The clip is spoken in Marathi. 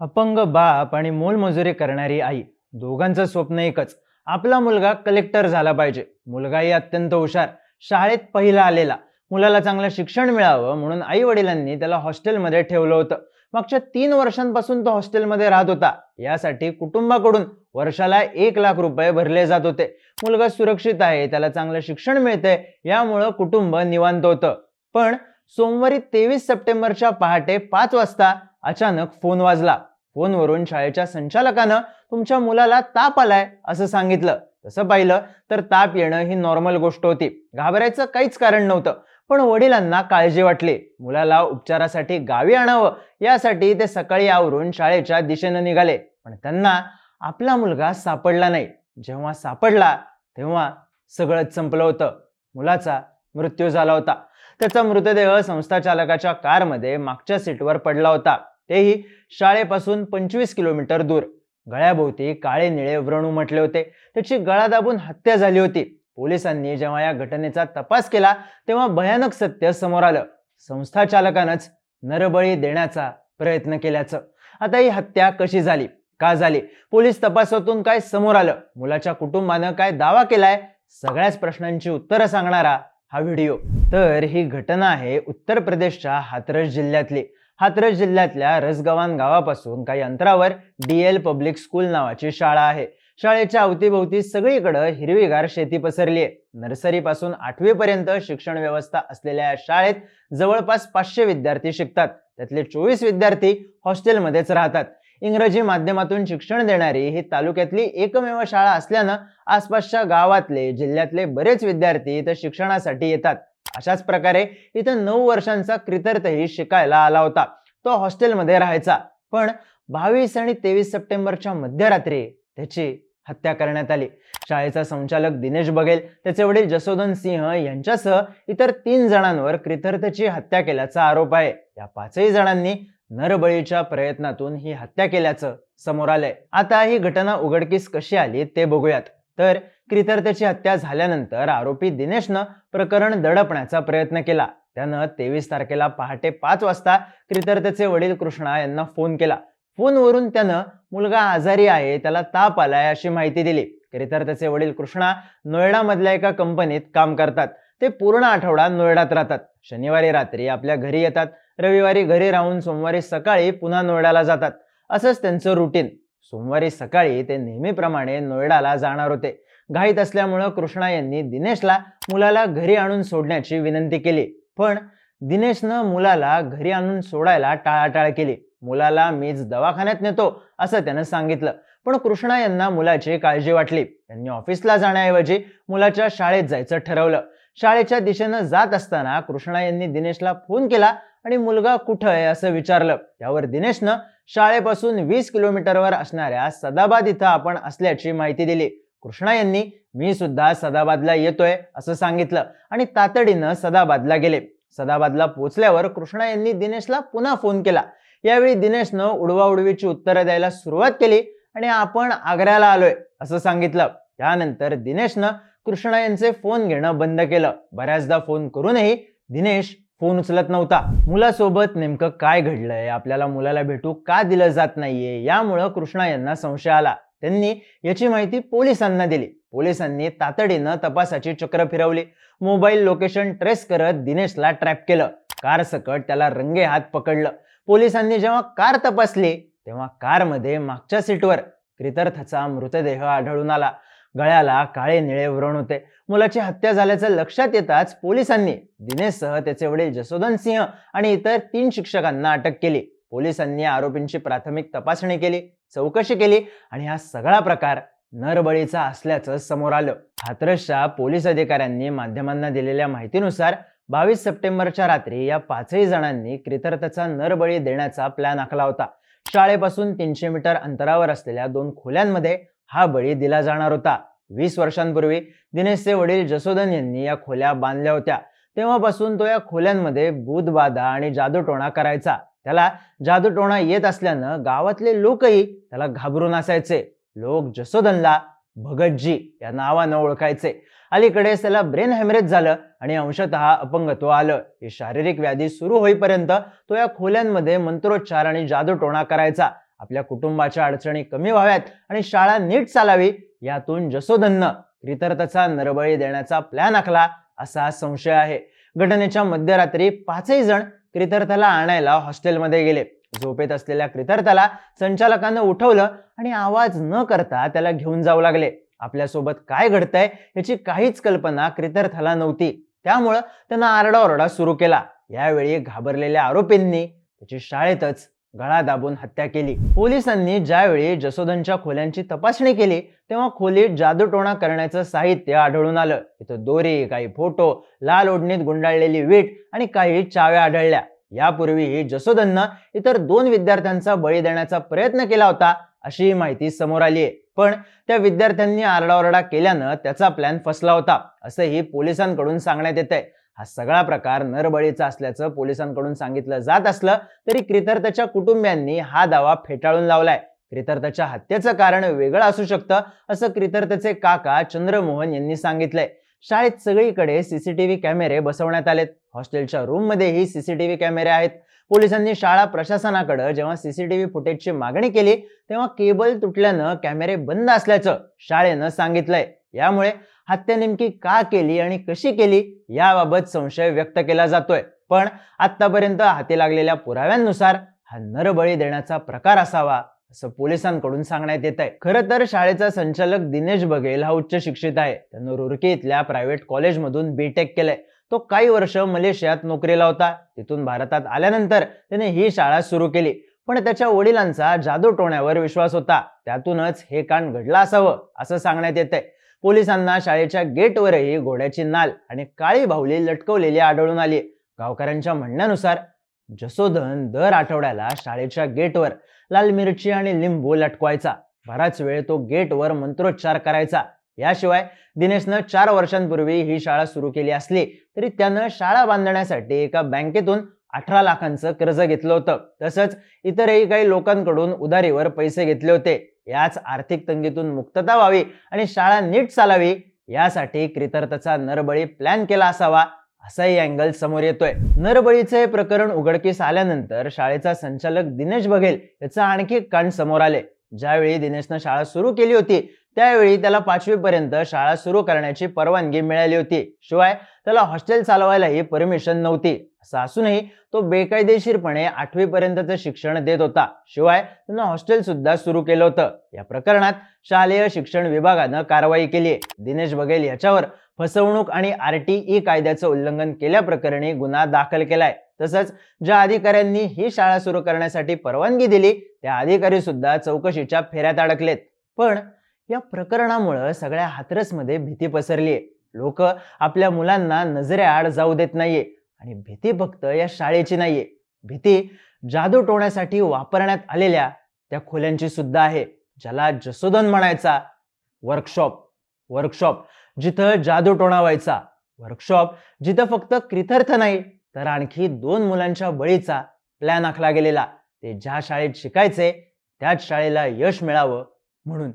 अपंग बाप आणि मोलमजुरी करणारी आई. दोघांचं स्वप्न एकच. आपला मुलगा कलेक्टर झाला पाहिजे. मुलगाही अत्यंत हुशार. शाळेत पहिला आलेला. मुलाला चांगलं शिक्षण मिळावं म्हणून आई वडिलांनी त्याला हॉस्टेलमध्ये ठेवलं होतं. मागच्या तीन वर्षांपासून तो हॉस्टेलमध्ये राहत होता. यासाठी कुटुंबाकडून वर्षाला एक लाख रुपये भरले जात होते. मुलगा सुरक्षित आहे त्याला चांगलं शिक्षण मिळतंय यामुळं कुटुंब निवांत होतं. पण सोमवारी तेवीस सप्टेंबरच्या पहाटे पाच वाजता अचानक फोन वाजला. फोनवरून शाळेच्या संचालकानं तुमच्या मुलाला ताप आलाय असं सांगितलं. तसं पाहिलं तर ताप येणं ही नॉर्मल गोष्ट होती. घाबरायचं काहीच कारण नव्हतं. पण वडिलांना काळजी वाटली. मुलाला उपचारासाठी गावी आणावं. यासाठी ते सकाळी आवरून शाळेच्या दिशेनं निघाले. पण त्यांना आपला मुलगा सापडला नाही. जेव्हा सापडला तेव्हा सगळंच संपलं होतं. मुलाचा मृत्यू झाला होता. त्याचा मृतदेह संस्था चालकाच्या कारमध्ये मागच्या सीटवर पडला होता. तेही शाळेपासून पंचवीस किलोमीटर दूर. गळ्याभोवती काळे निळे व्रण उमटले होते. त्याची गळा दाबून हत्या झाली होती. पोलिसांनी जेव्हा या घटनेचा तपास केला तेव्हा भयानक सत्य समोर आलं. संस्था चालकानंच नरबळी देण्याचा प्रयत्न केल्याचं. आता ही हत्या कशी झाली? का झाली? पोलीस तपासातून काय समोर आलं? मुलाच्या कुटुंबानं काय दावा केलाय? सगळ्याच प्रश्नांची उत्तरं सांगणारा हा व्हिडिओ. तर ही घटना आहे उत्तर प्रदेशच्या हातरस जिल्ह्यातली. हातरस जिल्ह्यातल्या रसगवान गावापासून काही अंतरावर डी एल पब्लिक स्कूल नावाची शाळा आहे. शाळेच्या अवतीभोवती सगळीकडे हिरवीगार शेती पसरली आहे. नर्सरीपासून आठवीपर्यंत शिक्षण व्यवस्था असलेल्या या शाळेत जवळपास पाचशे विद्यार्थी शिकतात. त्यातले चोवीस विद्यार्थी हॉस्टेलमध्येच राहतात. इंग्रजी माध्यमातून शिक्षण देणारी ही तालुक्यातली एकमेव शाळा असल्यानं आसपासच्या गावातले जिल्ह्यातले बरेच विद्यार्थी इथं शिक्षणासाठी येतात. अशाच प्रकारे इथं नऊ वर्षांचा क्रितर्थही शिकायला आला होता. तो हॉस्टेलमध्ये राहायचा. पण बावीस आणि तेवीस सप्टेंबरच्या मध्यरात्री त्याची हत्या करण्यात आली. शाळेचा संचालक दिनेश बघेल त्याचे वडील जसोधन सिंह यांच्यासह इतर तीन जणांवर क्रितर्थची हत्या केल्याचा आरोप आहे. या पाचही जणांनी नरबळीच्या प्रयत्नातून ही हत्या केल्याचं समोर आलंय. आता ही घटना उघडकीस कशी आली ते बघूयात. तर क्रितर्थची हत्या झाल्यानंतर आरोपी दिनेशनं प्रकरण दडपण्याचा प्रयत्न केला. त्यानं तेवीस तारखेला पहाटे पाच वाजता क्रितर्थचे वडील कृष्णा यांना फोन केला. फोनवरून त्यानं मुलगा आजारी आहे त्याला ताप आलाय अशी माहिती दिली. क्रितर्थचे वडील कृष्णा नोएडामधल्या एका कंपनीत काम करतात. ते पूर्ण आठवडा नोएडात राहतात. शनिवारी रात्री आपल्या घरी येतात. रविवारी घरी राहून सोमवारी सकाळी पुन्हा नोएडाला जातात. असंच त्यांचं रुटीन सोमवारी सकाळी ते नेहमीप्रमाणे नोएडाला जाणार होते. घाईत असल्यामुळं कृष्णा यांनी दिनेशला मुलाला घरी आणून सोडण्याची विनंती केली. पण दिनेशनं मुलाला घरी आणून सोडायला टाळाटाळ केली. मुलाला मीच दवाखान्यात नेतो असं त्यानं सांगितलं. पण कृष्णा यांना मुलाची काळजी वाटली. त्यांनी ऑफिसला जाण्याऐवजी मुलाच्या शाळेत जायचं ठरवलं. शाळेच्या दिशेनं जात असताना कृष्णा यांनी दिनेशला फोन केला आणि मुलगा कुठं आहे असं विचारलं. त्यावर दिनेशनं शाळेपासून वीस किलोमीटरवर असणाऱ्या सदाबाद इथं आपण असल्याची माहिती दिली. कृष्णा यांनी मी सुद्धा सदाबादला येतोय असं सांगितलं. आणि तातडीनं सदाबादला गेले. सदाबादला पोचल्यावर कृष्णा यांनी दिनेशला पुन्हा फोन केला. यावेळी दिनेशनं उडवाउडवीची उत्तरं द्यायला सुरुवात केली आणि आपण आग्र्याला आलोय असं सांगितलं. त्यानंतर दिनेशनं कृष्णा यांचे फोन घेणं बंद केलं. बऱ्याचदा फोन करूनही दिनेश फोन उचलत नव्हता. मुलासोबत नेमकं काय घडलंय? आपल्याला मुलाला भेटू का दिलं जात नाहीये? यामुळं कृष्णा यांना संशय आला. त्यांनी याची माहिती पोलिसांना दिली. पोलिसांनी तातडीनं तपासाची चक्र फिरवली. मोबाईल लोकेशन ट्रेस करत दिनेशला ट्रॅप केलं. कार सकट त्याला रंगे हात पकडलं. पोलिसांनी जेव्हा कार तपासली तेव्हा कारमध्ये मागच्या सीटवर क्रितर्थचा मृतदेह आढळून आला. गळ्याला काळे निळे व्रण होते. मुलाची हत्या झाल्याचं लक्षात येताच पोलिसांनी दिनेशसह त्याचे वडील जसोधन सिंह आणि इतर तीन शिक्षकांना अटक केली. पोलिसांनी आरोपींची प्राथमिक तपासणी केली. चौकशी केली आणि हा सगळा प्रकार नरबळीचा असल्याचं समोर आलं. हाथरसच्या पोलीस अधिकाऱ्यांनी माध्यमांना दिलेल्या माहितीनुसार बावीस सप्टेंबरच्या रात्री या पाचही जणांनी क्रितर्थचा नरबळी देण्याचा प्लॅन आखला होता. शाळेपासून तीनशे मीटर अंतरावर असलेल्या दोन खोल्यांमध्ये हा बळी दिला जाणार होता. वीस वर्षांपूर्वी दिनेशचे वडील जसोदन यांनी या खोल्या बांधल्या होत्या. तेव्हापासून तो या खोल्यांमध्ये बुधबाधा आणि जादूटोणा करायचा. त्याला जादूटोणा येत असल्यानं गावातले लोकही त्याला घाबरून असायचे. लोक जसोधनला भगतजी या नावानं ओळखायचे. अलीकडेच त्याला ब्रेन हॅमरेज झालं आणि अंशतः अपंगत्व आलं. ही शारीरिक व्याधी सुरू होईपर्यंत तो या खोल्यांमध्ये मंत्रोच्चार आणि जादूटोणा करायचा. आपल्या कुटुंबाच्या अडचणी कमी व्हाव्यात आणि शाळा नीट चालावी यातून जसोधननं क्रितर्थचा नरबळी देण्याचा प्लॅन आखला असा संशय आहे. घटनेच्या मध्यरात्री पाचही जण क्रितर्थला आणायला हॉस्टेलमध्ये गेले. झोपेत असलेल्या क्रितर्थला संचालकानं उठवलं आणि आवाज न करता त्याला घेऊन जाऊ लागले. आपल्यासोबत काय घडतंय याची काहीच कल्पना क्रितर्थला नव्हती. त्यामुळं त्यानं आरडाओरडा सुरू केला. यावेळी घाबरलेल्या आरोपींनी त्याची शाळेतच गळा दाबून हत्या केली. पोलिसांनी ज्यावेळी जसोदनच्या खोल्यांची तपासणी केली तेव्हा खोलीत जादूटोणा करण्याचं साहित्य आढळून आलं. इथं दोरी काही फोटो लाल ओढणीत गुंडाळलेली वीट आणि काही चाव्या आढळल्या. यापूर्वीही जसोदननं इतर दोन विद्यार्थ्यांचा बळी देण्याचा प्रयत्न केला होता अशी माहिती समोर आली आहे. पण त्या विद्यार्थ्यांनी आरडाओरडा केल्यानं त्याचा प्लॅन फसला होता असंही पोलिसांकडून सांगण्यात येत आहे हा सगळा प्रकार नरबळीचा असल्याचं पोलिसांकडून सांगितलं जात असलं तरी क्रितर्थच्या कुटुंबियांनी हा दावा फेटाळून लावलाय. क्रितर्थच्या हत्येचं कारण वेगळं असू शकतं असं क्रितर्थचे काका चंद्रमोहन यांनी सांगितलंय. शाळेत सगळीकडे सीसीटीव्ही कॅमेरे बसवण्यात आलेत. हॉस्टेलच्या रूममध्येही सीसीटीव्ही कॅमेरे आहेत. पोलिसांनी शाळा प्रशासनाकडे जेव्हा सीसीटीव्ही फुटेजची मागणी केली तेव्हा केबल तुटल्यानं कॅमेरे बंद असल्याचं शाळेनं सांगितलंय. यामुळे हत्या नेमकी का केली आणि कशी केली याबाबत संशय व्यक्त केला जातोय. पण आतापर्यंत हाती लागलेल्या पुराव्यांनुसार हा नरबळी देण्याचा प्रकार असावा असं पोलिसांकडून सांगण्यात येत आहे. खरं तर शाळेचा संचालक दिनेश बघेल हा उच्च शिक्षित आहे. त्यानं रुरकी इथल्या प्रायव्हेट कॉलेजमधून बीटेक केलंय. तो काही वर्ष मलेशियात नोकरीला होता. तिथून भारतात आल्यानंतर त्याने ही शाळा सुरू केली. पण त्याच्या वडिलांचा जादू टोण्यावर विश्वास होता. त्यातूनच हे कांड घडलं असावं असं सांगण्यात येत आहे पोलिसांना शाळेच्या गेटवरही घोड्याची नाल आणि काळी बाहुली लटकवलेली आढळून आली. गावकऱ्यांच्या म्हणण्यानुसार जसोधन दर आठवड्याला शाळेच्या गेटवर लाल मिरची आणि लिंबू लटकवायचा. बराच वेळ तो गेटवर मंत्रोच्चार करायचा. याशिवाय दिनेशनं चार वर्षांपूर्वी ही शाळा सुरू केली असली तरी त्यानं शाळा बांधण्यासाठी एका बँकेतून अठरा लाखांचं कर्ज घेतलं होतं. तसंच इतरही काही लोकांकडून उधारीवर पैसे घेतले होते. याच आर्थिक तंगीतून मुक्तता व्हावी आणि शाळा नीट चालावी यासाठी क्रितर्थचा नरबळी प्लॅन केला असावा असाही अँगल समोर येतोय. नरबळीचे हे प्रकरण उघडकीस आल्यानंतर शाळेचा संचालक दिनेश बघेल याचा आणखी एक कांड समोर आले. ज्यावेळी दिनेशनं शाळा सुरू केली होती त्यावेळी त्याला पाचवीपर्यंत शाळा सुरू करण्याची परवानगी मिळाली होती. शिवाय त्याला हॉस्टेल चालवायलाही परमिशन नव्हती. असं असूनही तो बेकायदेशीरपणे आठवीपर्यंतचं शिक्षण देत होता. शिवाय त्यानं हॉस्टेल सुद्धा सुरू केलं होतं. या प्रकरणात शालेय शिक्षण विभागानं कारवाई केली दिनेश बघेल याच्यावर फसवणूक आणि आरटीई कायद्याचं उल्लंघन केल्याप्रकरणी गुन्हा दाखल केलाय. तसंच ज्या अधिकाऱ्यांनी ही शाळा सुरू करण्यासाठी परवानगी दिली त्या अधिकारी सुद्धा चौकशीच्या फेऱ्यात अडकलेत. पण या प्रकरणामुळं सगळ्या हाथरसमध्ये भीती पसरलीये लोक आपल्या मुलांना नजरेआड जाऊ देत नाहीये आणि भीती फक्त या शाळेची नाहीये. भीती जादू टोण्यासाठी वापरण्यात आलेल्या त्या खोल्यांची सुद्धा आहे ज्याला जसोदन म्हणायचा. वर्कशॉप वर्कशॉप जिथं जादू टोणा व्हायचा वर्कशॉप जिथं फक्त क्रितर्थ नाही तर आणखी दोन मुलांच्या बळीचा प्लॅन आखला गेलेला. ते ज्या शाळेत शिकायचे त्याच शाळेला यश मिळावं म्हणून.